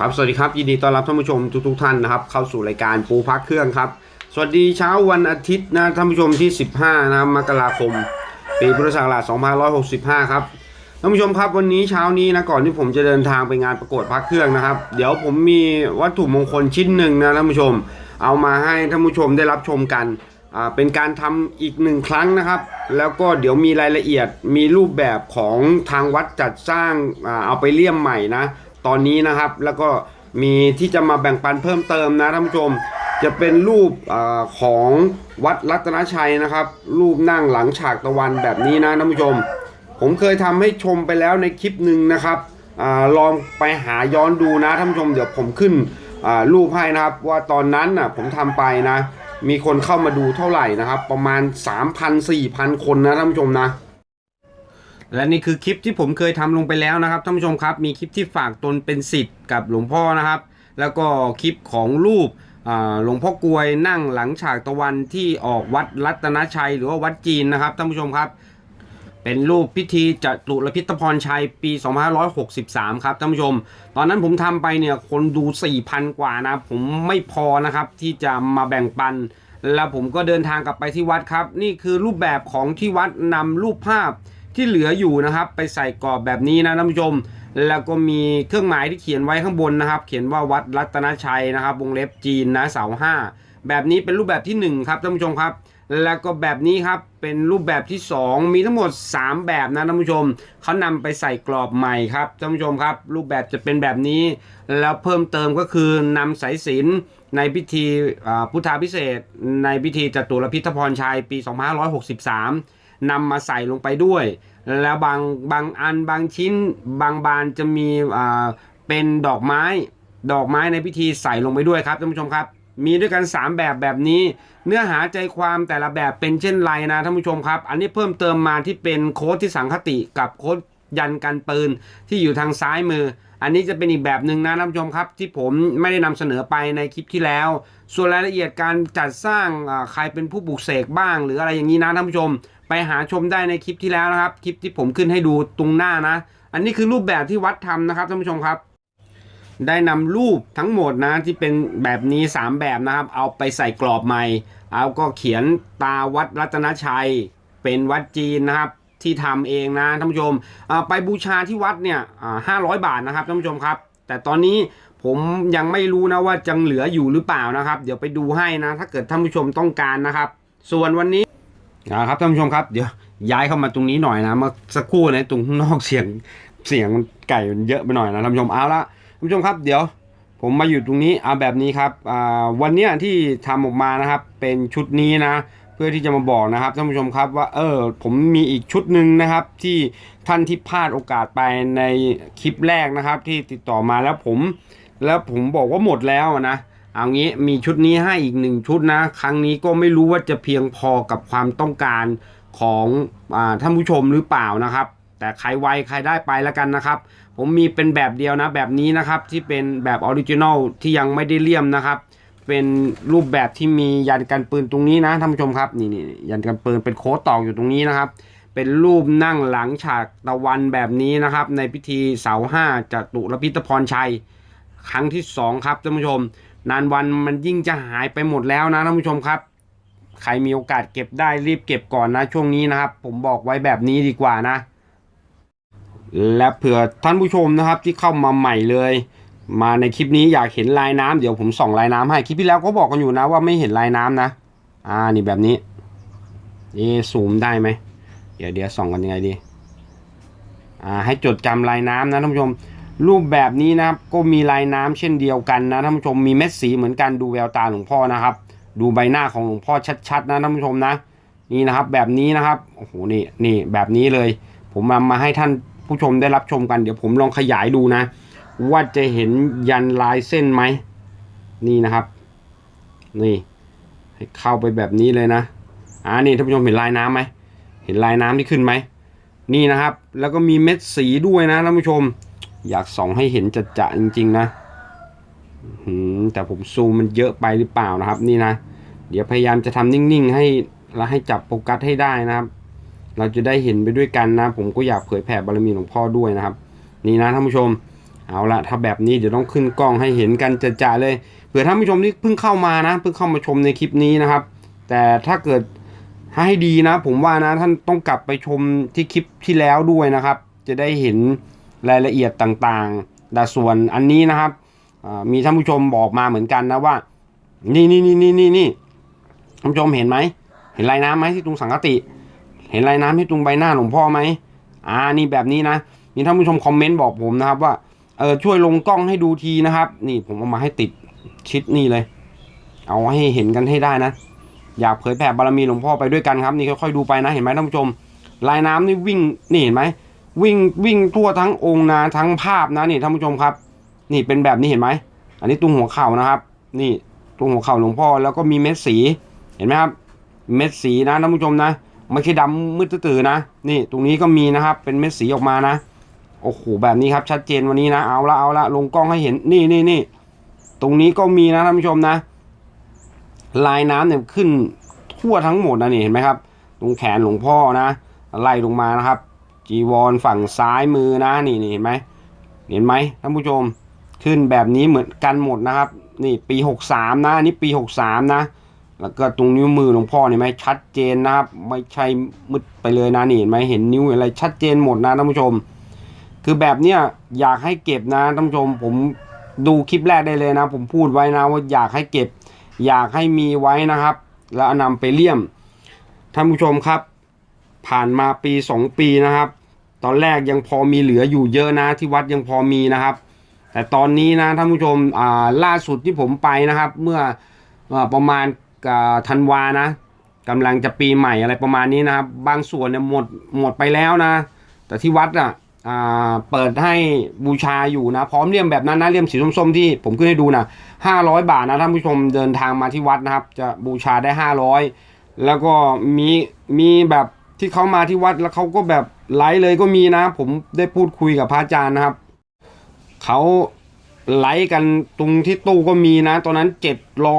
ครับ สวัสดีครับ ยินดีต้อนรับท่านผู้ชมทุกๆท่านนะครับ เข้าสู่รายการปูพักเครื่องครับ สวัสดีเช้าวันอาทิตย์นะท่านผู้ชมที่ 15นะมกราคม ปีพุทธศักราช2565 ครับท่านผู้ชมครับวันนี้เช้านี้นะก่อนที่ผมจะเดินทางไปงานประกวดพักเครื่องนะครับ เดี๋ยวผมมีวัตถุมงคลชิ้นหนึ่งนะท่านผู้ชม เอามาให้ท่านผู้ชมได้รับชมกันอ่าเป็นการทำอีกหนึ่งครั้งนะครับ แล้วก็เดี๋ยวมีรายละเอียดมีรูปแบบของทางวัดจัดสร้างอ่าเอาไปเลี่ยมใหม่นะ ตอนนี้นะครับ แล้วก็มีที่จะมาแบ่งปันเพิ่มเติมนะท่านผู้ชม จะเป็นรูปอของวัดรัตนชัยนะครับ รูปนั่งหลังฉากตะวันแบบนี้นะท่านผู้ชม ผมเคยทำให้ชมไปแล้วในคลิปหนึ่งนะครับอลองไปหาย้อนดูนะท่านผู้ชมเดี๋ยวผมขึ้นรูปให้นะครับว่าตอนนั้นน่ะผมทำไปนะ มีคนเข้ามาดูเท่าไหร่นะครับ ประมาณ 3,000-4,000 คนนะท่านผู้ชมนะ และนี่คือคลิปที่ผมเคยทำลงไปแล้วนะครับท่านผู้ชมครับ มีคลิปที่ฝากตนเป็นสิทธิ์กับหลวงพ่อนะครับ แล้วก็คลิปของรูปหลวงพ่อกลวยนั่งหลังฉากตะวันที่ออกวัดรัตนชัย หรือว่าวัดจีนนะครับท่านผู้ชมครับ เป็นรูปพิธีจตุรพิธพรชัยปี 2563 ครับท่านผู้ชม ตอนนั้นผมทำไปเนี่ยคนดู 4,000 กว่านะ ผมไม่พอนะครับที่จะมาแบ่งปัน แล้วผมก็เดินทางกลับไปที่วัดครับ นี่คือรูปแบบของที่วัดนำรูปภาพ ที่เหลืออยู่นะครับ ไปใส่กรอบแบบนี้นะท่านผู้ชม แล้วก็มีเครื่องหมายที่เขียนไว้ข้างบนนะครับ เขียนว่าวัดรัตนชัยนะครับ วงเล็บจีนนะเสาห้าแบบนี้เป็นรูปแบบที่หนึ่งครับท่านผู้ชมครับ แล้วก็แบบนี้ครับเป็นรูปแบบที่ 2 มีทั้งหมด 3 แบบนะท่านผู้ชมเขานำไปใส่กรอบใหม่ครับท่านผู้ชมครับ รูปแบบจะเป็นแบบนี้ แล้วเพิ่มเติมก็คือนำสายสิญจนในพิธีพุทธาพิเศษ ในพิธีจตุรพิธพรชัยปี 2563 นำมาใส่ลงไปด้วย แล้วบางบางอันบางชิ้น บางบานจะมีอ่าเป็นดอกไม้ ดอกไม้ในพิธีใส่ลงไปด้วยครับท่านผู้ชมครับ มีด้วยกัน 3 แบบแบบนี้ เนื้อหาใจความแต่ละแบบเป็นเช่นไรนะท่านผู้ชมครับ อันนี้เพิ่มเติมมาที่เป็นโค้ดที่สังคติกับโค้ดยันกันปืนที่อยู่ทางซ้ายมือ อันนี้จะเป็นอีกแบบหนึ่งนะท่านผู้ชมครับ ที่ผมไม่ได้นำเสนอไปในคลิปที่แล้ว ส่วนรายละเอียดการจัดสร้างใครเป็นผู้บุกเสกบ้าง หรืออะไรอย่างนี้นะท่านผู้ชม ไปหาชมได้ในคลิปที่แล้วนะครับ คลิปที่ผมขึ้นให้ดูตรงหน้านะ อันนี้คือรูปแบบที่วัดทำนะครับท่านผู้ชมครับ ได้นำรูปทั้งหมดนะที่เป็นแบบนี้ 3 แบบนะครับ เอาไปใส่กรอบใหม่ เอาก็เขียนตาวัดรัตนชัย เป็นวัดจีนนะครับที่ทำเองนะท่านผู้ชม ไปบูชาที่วัดเนี่ยห้าร้อยบาทนะครับท่านผู้ชมครับ แต่ตอนนี้ผมยังไม่รู้นะว่าจังเหลืออยู่หรือเปล่านะครับ เดี๋ยวไปดูให้นะ ถ้าเกิดท่านผู้ชมต้องการนะครับ ส่วนวันนี้ นะครับท่านผู้ชมครับเดี๋ยวย้ายเข้ามาตรงนี้หน่อยนะมาสักครู่นะตรงข้างนอกเสียงเสียงมันไก่มันเยอะไปหน่อยนะท่านผู้ชมเอาละท่านผู้ชมครับเดี๋ยวผมมาอยู่ตรงนี้เอาแบบนี้ครับอ่าวันเนี้ยที่ทำออกมานะครับ เป็นชุดนี้นะ เพื่อที่จะมาบอกนะครับท่านผู้ชมครับว่าเออผมมีอีกชุดหนึ่งนะครับ ที่ท่านที่พลาดโอกาสไปในคลิปแรกนะครับ ที่ติดต่อมาแล้วผม แล้วผมบอกว่าหมดแล้วนะ เอางี้มีชุดนี้ให้อีกหนึ่งชุดนะ ครั้งนี้ก็ไม่รู้ว่าจะเพียงพอกับความต้องการของอท่านผู้ชมหรือเปล่านะครับ แต่ใครไวใครได้ไปแล้วกันนะครับ ผมมีเป็นแบบเดียวนะแบบนี้นะครับที่เป็นแบบออริจินอลที่ยังไม่ได้เลี่ยมนะครับเป็นรูปแบบที่มียันกันปืนตรงนี้นะท่านผู้ชมครับนี่นี่ยันกันปืนเป็นโค้ดตอกอยู่ตรงนี้นะครับ เป็นรูปนั่งหลังฉากตะวันแบบนี้นะครับ ในพิธีเสาห้าจตุรพิธพรชัย ครั้งที่สองครับท่านผู้ชม นานวันมันยิ่งจะหายไปหมดแล้วนะท่านผู้ชมครับ ใครมีโอกาสเก็บได้รีบเก็บก่อนนะช่วงนี้นะครับ ผมบอกไว้แบบนี้ดีกว่านะ และเผื่อท่านผู้ชมนะครับที่เข้ามาใหม่เลย มาในคลิปนี้อยากเห็นลายน้ำเดี๋ยวผมส่องลายน้ำให้คลิปที่แล้วก็บอกกันอยู่นะว่าไม่เห็นลายน้ำนะ อ่านี่แบบนี้เอซูมได้ไหมเดี๋ยวเดี๋ยวส่องกันยังไงดี อ่าให้จดจำลายน้ำนะท่านผู้ชม รูปแบบนี้นะครับก็มีลายน้ำเช่นเดียวกันนะท่านผู้ชมมีเม็ดสีเหมือนกันดูแววตาหลวงพ่อนะครับ ดูใบหน้าของหลวงพ่อชัดๆนะท่านผู้ชมนะ นี่นะครับแบบนี้นะครับโอ้โหนี่นี่แบบนี้เลย ผมนำมาให้ท่านผู้ชมได้รับชมกันเดี๋ยวผมลองขยายดูนะ ว่าจะเห็นยันลายเส้นไหมนี่นะครับ นี่ให้เข้าไปแบบนี้เลยนะอ่านี่ท่านผู้ชมเห็นลายน้ำไหมเห็นลายน้ำที่ขึ้นไหมนี่นะครับ แล้วก็มีเม็ดสีด้วยนะท่านผู้ชม อยากส่องให้เห็นจัดจะจริงๆนะแต่ผมซูมมันเยอะไปหรือเปล่านะครับ นี่นะ เดี๋ยวพยายามจะทำนิ่งๆ ให้แล้วให้จับโฟกัสให้ได้นะครับ เราจะได้เห็นไปด้วยกันนะ ผมก็อยากเผยแผ่บารมีหลวงพ่อด้วยนะครับ นี่นะท่านผู้ชมเอาละถ้าแบบนี้เดี๋ยวต้องขึ้นกล้องให้เห็นกันจะๆเลยเผื่อท่านผู้ชมที่เพิ่งเข้ามานะ เพิ่งเข้ามาชมในคลิปนี้นะครับ แต่ถ้าเกิดให้ดีนะ ผมว่านะท่านต้องกลับไปชมที่คลิปที่แล้วด้วยนะครับ จะได้เห็น รายละเอียดต่างๆ แต่ส่วนอันนี้นะครับมีท่านผู้ชมบอกมาเหมือนกันนะว่า นี่นี่นี่นี่นี่นี่ท่านผู้ชมเห็นไหม เห็นลายน้ำไหมที่ตรงสังกติ เห็นลายน้ำที่ตรงใบหน้าหลวงพ่อไหมอ่านี่แบบนี้นะมีท่านผู้ชมคอมเมนต์บอกผมนะครับว่าเออช่วยลงกล้องให้ดูทีนะครับ นี่ผมเอามาให้ติดชิดนี่เลย เอาให้เห็นกันให้ได้นะ อยากเผยแผ่บารมีหลวงพ่อไปด้วยกันครับ นี่ค่อยๆดูไปนะเห็นไหมท่านผู้ชม ลายน้ำนี่วิ่งนี่เห็นไหม วิ่งวิ่งทั่วทั้งองค์นะทั้งภาพนะนี่ท่านผู้ชมครับ นี่เป็นแบบนี้เห็นไหมอันนี้ตรงหัวเข่านะครับ นี่ตรงหัวเข่าหลวงพ่อแล้วก็มีเม็ดสีเห็นไหมครับ เม็ดสีนะท่านผู้ชมนะไม่ใช่ดำมืดตื้อๆนะ นี่ตรงนี้ก็มีนะครับ เป็นเม็ดสีออกมานะโอ้โหแบบนี้ครับชัดเจนวันนี้นะเอาละเอาละลงกล้องให้เห็นนี่นี่นี่ตรงนี้ก็มีนะท่านผู้ชมนะ ลายน้ำเนี่ยขึ้นทั่วทั้งหมดนะนี่เห็นไหมครับ ตรงแขนหลวงพ่อนะไล่ลงมานะครับ จีวรฝั่งซ้ายมือนะนี่นี่เห็นไหมเห็นไหมท่านผู้ชมขึ้นแบบนี้เหมือนกันหมดนะครับ นี่ปีหกสามนะนนี้ปีหกสามนะ แล้วก็ตรงนิ้วมือหลวงพ่อเห็นไหมชัดเจนนะครับ ไม่ใช่มืดไปเลยนะนี่เห็นไหมเห็นนิ้วอะไรชัดเจนหมดนะท่านผู้ชม คือแบบเนี้ยอยากให้เก็บนะท่านผู้ชม ผมดูคลิปแรกได้เลยนะ ผมพูดไว้นะว่าอยากให้เก็บ อยากให้มีไว้นะครับ แล้วนำไปเลี่ยมท่านผู้ชมครับ ผ่านมาปีสองปีนะครับ ตอนแรกยังพอมีเหลืออยู่เยอะนะที่วัดยังพอมีนะครับ แต่ตอนนี้นะท่านผู้ชมอ่าล่าสุดที่ผมไปนะครับ เมื่ออประมาณธันวานะกำลังจะปีใหม่อะไรประมาณนี้นะครับ บางส่วนเนี่ยหมดหมดไปแล้วนะ แต่ที่วัดอะเปิดให้บูชาอยู่นะ พร้อมเลี่ยมแบบนั้นนะเลี่ยมสีส้มๆที่ผมขึ้นให้ดูนะห้าร้อยบาทนะท่านผู้ชมเดินทางมาที่วัดนะครับ จะบูชาได้ห้าร้อยแล้วก็มีมีแบบ ที่เขามาที่วัดแล้วเขาก็แบบไลฟ์เลยก็มีนะ ผมได้พูดคุยกับพระอาจารย์นะครับเขาไลฟ์กันตรงที่ตู้ก็มีนะ ตอนนั้น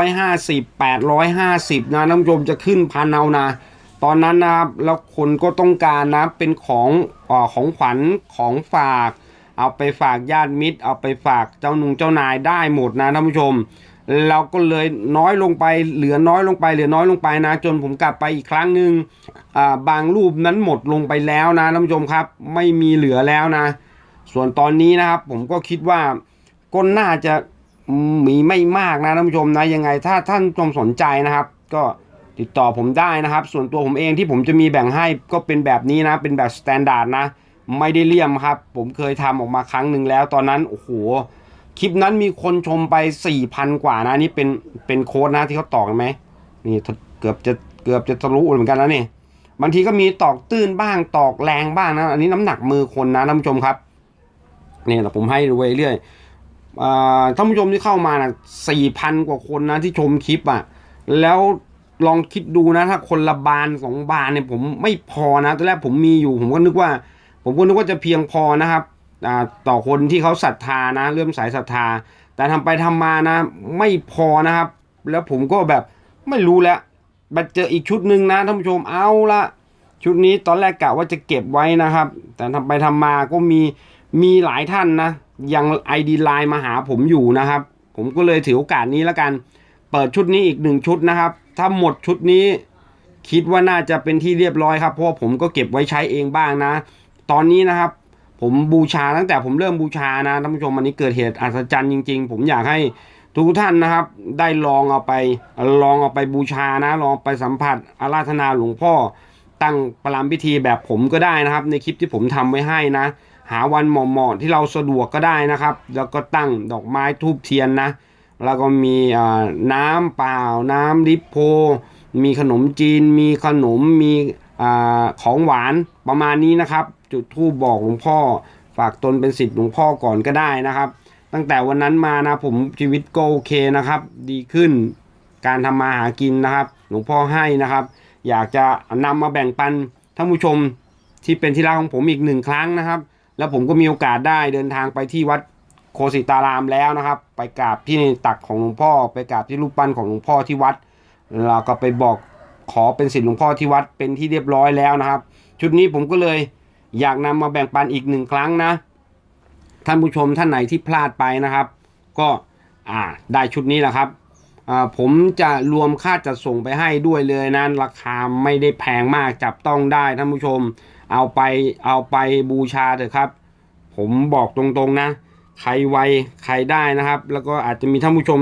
750 850นะท่านผู้ชมจะขึ้นพันเอานะตอนนั้นนะครับแล้วคนก็ต้องการนะเป็นของอของขวัญของฝาก เอาไปฝากญาติมิตร เอาไปฝากเจ้าหนุ่งเจ้านายได้หมดนะท่านผู้ชม เราก็เลยน้อยลงไปเหลือน้อยลงไปเหลือน้อยลงไปนะ จนผมกลับไปอีกครั้งหนึ่งบางรูปนั้นหมดลงไปแล้วนะท่านผู้ชมครับ ไม่มีเหลือแล้วนะ ส่วนตอนนี้นะครับ ผมก็คิดว่าก็น่าจะมีไม่มากนะท่านผู้ชมนะยังไง ถ้าท่านชมสนใจนะครับ ก็ติดต่อผมได้นะครับ ส่วนตัวผมเองที่ผมจะมีแบ่งให้ก็เป็นแบบนี้นะ เป็นแบบสแตนดาร์ดนะ ไม่ได้เลี่ยมครับ ผมเคยทำออกมาครั้งหนึ่งแล้ว ตอนนั้นโอ้โห คลิปนั้นมีคนชมไป4,000กว่านะนี่เป็นเป็นโค้ดนะที่เขาตอกเห็นไหมนี่เกือบจะเกือบจะทะลุเหมือนกันแล้วนี่บางทีก็มีตอกตื้นบ้างตอกแรงบ้างนะ อันนี้น้ำหนักมือคนนะท่านผู้ชมครับนี่แหละผมให้ดูไปเรื่อยอ่าท่านผู้ชมที่เข้ามานะสี่พันกว่าคนนะที่ชมคลิปอะ แล้วลองคิดดูนะ ถ้าคนละบานสองบานเนี่ยผมไม่พอนะตอนแรกผมมีอยู่ ผมก็นึกว่า ผมก็นึกว่าจะเพียงพอนะครับ ต่อคนที่เขาศรัทธานะเริ่มสายศรัทธา แต่ทำไปทำมานะ ไม่พอนะครับ แล้วผมก็แบบไม่รู้แล้วมาเจออีกชุดหนึ่งนะท่านผู้ชมเอาละชุดนี้ตอนแรกกะว่าจะเก็บไว้นะครับ แต่ทำไปทำมาก็มีมีหลายท่านนะยังไอดีไลน์มาหาผมอยู่นะครับ ผมก็เลยถือโอกาสนี้แล้วกัน เปิดชุดนี้อีกหนึ่งชุดนะครับ ถ้าหมดชุดนี้ คิดว่าน่าจะเป็นที่เรียบร้อยครับเพราะผมก็เก็บไว้ใช้เองบ้างนะ ตอนนี้นะครับ ผมบูชาตั้งแต่ผมเริ่มบูชานะท่านผู้ชมอันนี้เกิดเหตุอัศจรรย์จริง ๆ ผมอยากให้ทุกท่านนะครับ ได้ลองเอาไปลองเอาไปบูชานะ ลองไปสัมผัสอาราธนาหลวงพ่อ ตั้งประลามพิธีแบบผมก็ได้นะครับ ในคลิปที่ผมทำไว้ให้นะ หาวันเหมาะๆที่เราสะดวกก็ได้นะครับ แล้วก็ตั้งดอกไม้ทูบเทียนนะ แล้วก็มีน้ำเปล่า น้ำลิปโพมีขนมจีน มีขนมมี อของหวานประมาณนี้นะครับ จุดทูบบอกหลวงพ่อ ฝากตนเป็นสิทธิ์หลวงพ่อก่อนก็ได้นะครับ ตั้งแต่วันนั้นมานะผมชีวิตก็โอเคนะครับ ดีขึ้นการทำมาหากินนะครับ หลวงพ่อให้นะครับ อยากจะนำมาแบ่งปันท่านผู้ชมที่เป็นที่รักของผมอีกหนึ่งครั้งนะครับ แล้วผมก็มีโอกาสได้เดินทางไปที่วัดโคสิตารามแล้วนะครับ ไปกราบที่ตักของหลวงพ่อ ไปกราบที่รูปปั้นของหลวงพ่อที่วัดเราก็ไปบอก ขอเป็นสิทธิ์หลวงพ่อที่วัดเป็นที่เรียบร้อยแล้วนะครับ ชุดนี้ผมก็เลยอยากนำมาแบ่งปันอีกหนึ่งครั้งนะ ท่านผู้ชมท่านไหนที่พลาดไปนะครับ ก็อ่าได้ชุดนี้แหละครับผมจะรวมค่าจัดส่งไปให้ด้วยเลยนะราคาไม่ได้แพงมากจับต้องได้ท่านผู้ชม เอาไปเอาไปบูชาเถอะครับ ผมบอกตรงๆนะ ใครไวใครได้นะครับ แล้วก็อาจจะมีท่านผู้ชม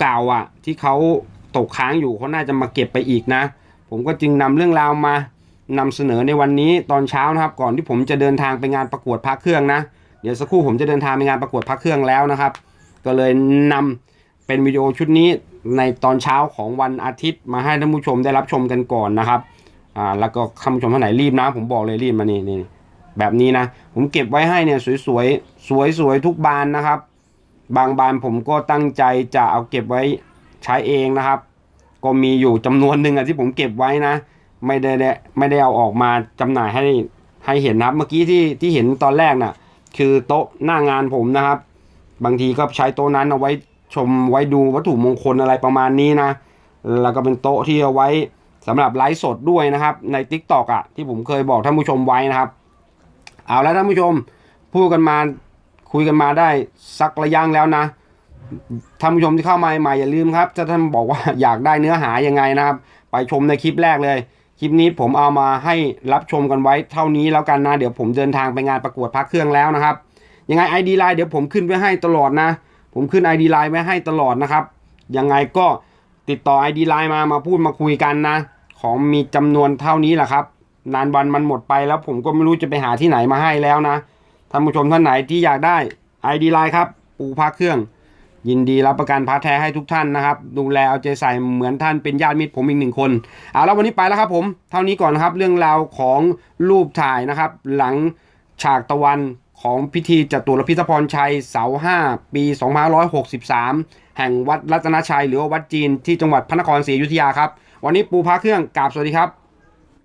เก่าๆอะ ที่เขา ตกค้างอยู่เขาน่าจะมาเก็บไปอีกนะ ผมก็จึงนำเรื่องราวมานำเสนอในวันนี้ตอนเช้านะครับ ก่อนที่ผมจะเดินทางไปงานประกวดพระเครื่องนะ เดี๋ยวสักครู่ผมจะเดินทางไปงานประกวดพระเครื่องแล้วนะครับ ก็เลยนำเป็นวิดีโอชุดนี้ในตอนเช้าของวันอาทิตย์มาให้ท่านผู้ชมได้รับชมกันก่อนนะครับอ่าแล้วก็ท่านผู้ชมท่านไหนรีบนะ ผมบอกเลยรีบมานี่นี่แบบนี้นะ ผมเก็บไว้ให้เนี่ยสวยๆสวยๆทุกบานนะครับ บางบานผมก็ตั้งใจจะเอาเก็บไว้ ใช้เองนะครับ ก็มีอยู่จำนวนหนึ่งอะที่ผมเก็บไว้นะ ไม่ได้ไม่ได้เอาออกมาจำหน่ายให้ให้เห็นนะครับ เมื่อกี้ที่ที่เห็นตอนแรกน่ะคือโต๊ะหน้างานผมนะครับ บางทีก็ใช้โต๊ะนั้นเอาไว้ชมไว้ดูวัตถุมงคลอะไรประมาณนี้นะ แล้วก็เป็นโต๊ะที่เอาไว้สำหรับไลฟ์สดด้วยนะครับ ใน t ิ k t o k อะที่ผมเคยบอกท่านผู้ชมไว้นะครับ เอาแล้วท่านผู้ชมพูดกันมาคุยกันมาได้สักระยะแล้วนะ ท่านผู้ชมที่เข้ามาใหม่อย่าลืมครับถ้าท่านบอกว่าอยากได้เนื้อหายังไงนะครับ ไปชมในคลิปแรกเลย คลิปนี้ผมเอามาให้รับชมกันไว้เท่านี้แล้วกันนะ เดี๋ยวผมเดินทางไปงานประกวดพักเครื่องแล้วนะครับ ยังไง ID Line เดี๋ยวผมขึ้นไว้ให้ตลอดนะ ผมขึ้น ID Line ไว้ให้ตลอดนะครับ ยังไงก็ติดต่อ ID Line มามาพูดมาคุยกันนะ ของมีจำนวนเท่านี้แหละครับ นานวันมันหมดไปแล้วผมก็ไม่รู้จะไปหาที่ไหนมาให้แล้วนะท่านผู้ชมท่านไหนที่อยากได้ ID Line ครับปูพักเครื่อง ยินดีรับประกันพาร์ทแท้ให้ทุกท่านนะครับ ดูแลเอาใจใส่เหมือนท่านเป็นญาติมิตรผมอีกหนึ่งคนเอาแล้ววันนี้ไปแล้วครับผม เท่านี้ก่อนนะครับ เรื่องราวของรูปถ่ายนะครับ หลังฉากตะวันของพิธีจตุรพิธพรชัยเสาห้าปี2563 แห่งวัดรัตนชัยหรือวัดจีนที่จังหวัดพระนครศรีอยุธยาครับ วันนี้ปูพาเครื่องกราบสวัสดีครับ